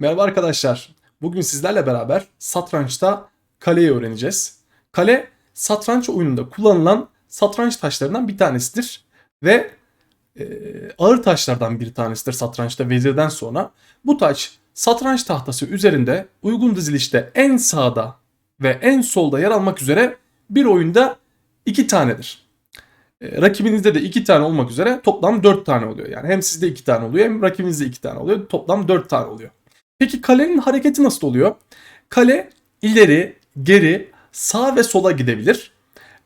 Merhaba arkadaşlar. Bugün sizlerle beraber satrançta kaleyi öğreneceğiz. Kale satranç oyununda kullanılan satranç taşlarından bir tanesidir ve e, ağır taşlardan bir tanesidir satrançta vezirden sonra. Bu taş satranç tahtası üzerinde uygun dizilişte en sağda ve en solda yer almak üzere bir oyunda iki tanedir. E, rakibinizde de iki tane olmak üzere toplam dört tane oluyor. Yani hem sizde iki tane oluyor hem rakibinizde iki tane oluyor. Toplam dört tane oluyor. Peki kalenin hareketi nasıl oluyor? Kale ileri, geri, sağ ve sola gidebilir.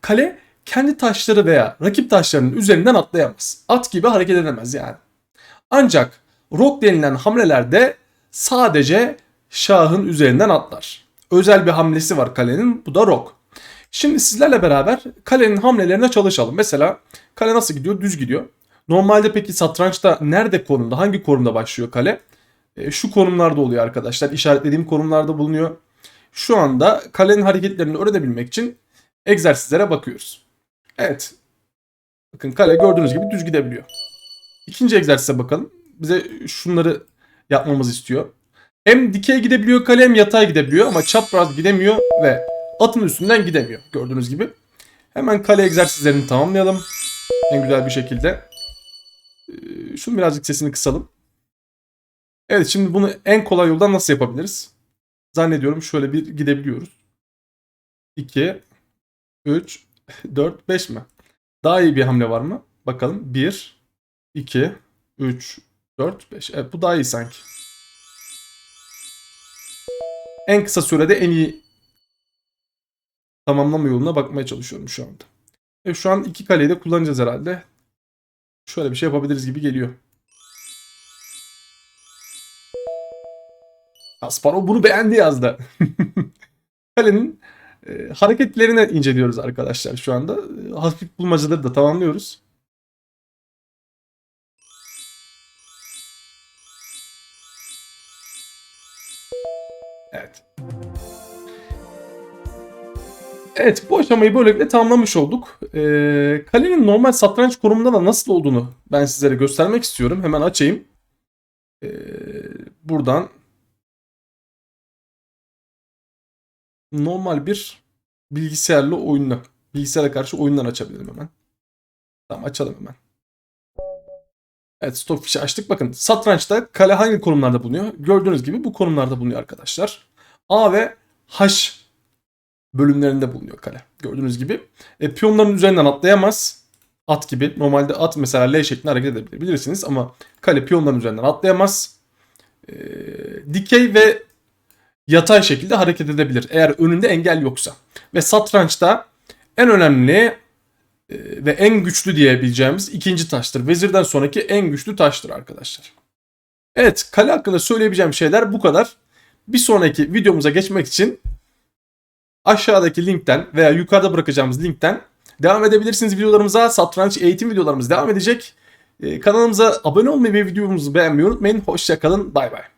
Kale kendi taşları veya rakip taşlarının üzerinden atlayamaz. At gibi hareket edemez yani. Ancak rok denilen hamlelerde sadece şahın üzerinden atlar. Özel bir hamlesi var kalenin bu da rok. Şimdi sizlerle beraber kalenin hamlelerine çalışalım. Mesela kale nasıl gidiyor? Düz gidiyor. Normalde peki satrançta nerede konumda, hangi konumda başlıyor kale? E, şu konumlarda oluyor arkadaşlar. İşaretlediğim konumlarda bulunuyor. Şu anda kalenin hareketlerini öğrenebilmek için egzersizlere bakıyoruz. Evet. Bakın kale gördüğünüz gibi düz gidebiliyor. İkinci egzersize bakalım. Bize şunları yapmamızı istiyor. Hem dikey gidebiliyor kale hem yatay gidebiliyor ama çapraz gidemiyor ve atın üstünden gidemiyor. Gördüğünüz gibi. Hemen kale egzersizlerini tamamlayalım. En güzel bir şekilde. Ee, Şunu birazcık sesini kısalım. Evet şimdi bunu en kolay yoldan nasıl yapabiliriz? Zannediyorum şöyle bir gidebiliyoruz. 2, 3, 4, 5 mi? Daha iyi bir hamle var mı? Bakalım. 1, 2, 3, 4, 5. Evet bu daha iyi sanki. En kısa sürede en iyi tamamlama yoluna bakmaya çalışıyorum şu anda. E şu an iki kaleyi de kullanacağız herhalde. Şöyle bir şey yapabiliriz gibi geliyor. Kasparov bunu beğendi yazdı. Kalenin e, hareketlerini inceliyoruz arkadaşlar şu anda. E, hafif bulmacaları da tamamlıyoruz. Evet. Evet bu aşamayı böylelikle tamamlamış olduk. Ee, kalenin normal satranç konumunda da nasıl olduğunu ben sizlere göstermek istiyorum. Hemen açayım. Ee, buradan normal bir bilgisayarlı oyunla bilgisayara karşı oyundan açabilirim hemen. Tamam açalım hemen. Evet Stockfish'i açtık. Bakın satrançta kale hangi konumlarda bulunuyor? Gördüğünüz gibi bu konumlarda bulunuyor arkadaşlar. A ve H bölümlerinde bulunuyor kale. Gördüğünüz gibi. E, piyonların üzerinden atlayamaz. At gibi. Normalde at mesela L şeklinde hareket edebilirsiniz ama kale piyonların üzerinden atlayamaz. E, dikey ve yatay şekilde hareket edebilir eğer önünde engel yoksa. Ve satrançta en önemli e, ve en güçlü diyebileceğimiz ikinci taştır. Vezirden sonraki en güçlü taştır arkadaşlar. Evet kale hakkında söyleyebileceğim şeyler bu kadar. Bir sonraki videomuza geçmek için aşağıdaki linkten veya yukarıda bırakacağımız linkten devam edebilirsiniz videolarımıza. Satranç eğitim videolarımız devam edecek. Ee, kanalımıza abone olmayı ve videomuzu beğenmeyi unutmayın. Hoşçakalın. Bay bay.